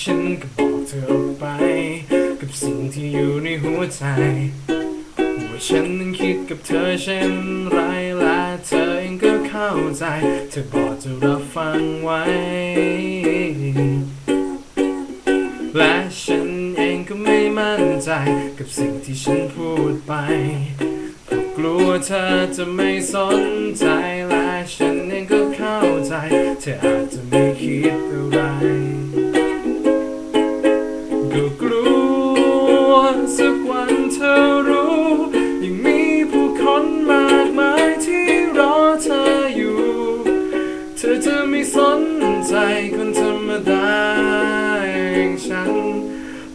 ฉันก็บอกเธอออกไป กับสิ่งที่อยู่ในหัวใจว่าฉันนั้นคิดกับเธอเช่นไรและเธอเองก็เข้าใจเธอบอกจะรับฟังไว้ และฉันเองก็ไม่มั่นใจ กับสิ่งที่ฉันพูดไปเพราะกลัวเธอจะไม่สนใจและฉันเองก็เข้าใจ เธออาจจะไม่คิดอะไร ก็กลัวสักวันเธอรู้ยังมีผู้คนมากมายที่รอเธออยู่ เธอจะไม่สนใจคนธรรมดาอย่างฉัน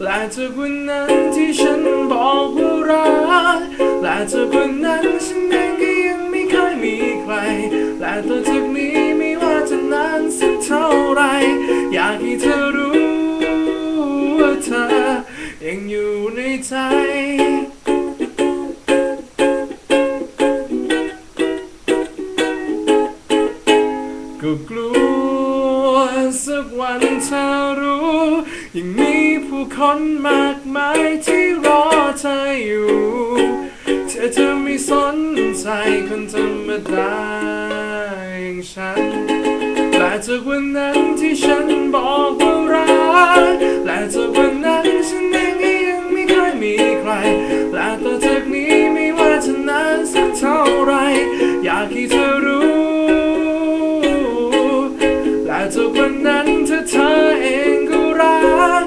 และจากวันนั้นที่ฉันบอกว่ารักและจากวันนั้นฉันเองก็ยังไม่เคยมีใคร และต่อจากนี้ไม่ว่าจะนานสักเท่าไหรอยากให้เธอ ยังอยู่ในใจ ก็กลัวสักวันเธอรู้ ยังมีผู้คนมากมายที่รอเธออยู่ เธอจะไม่สนใจคนธรรมดาอย่างฉันและจากวันนั้นที่ฉันบอกว่าากให้เธอรู้ และจากวันนั้นเธอเธอเองก็รัก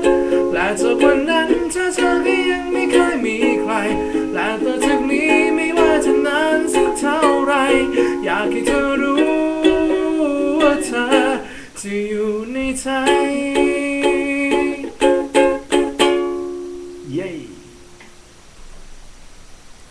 และจากวันนั้นเธอเธอก็ยังไม่เคยมีใคร และต่อจากนี้ไม่ว่าจะนานสักเท่าไร อยากให้เธอรู้ว่าเธอจะอยู่ในใจ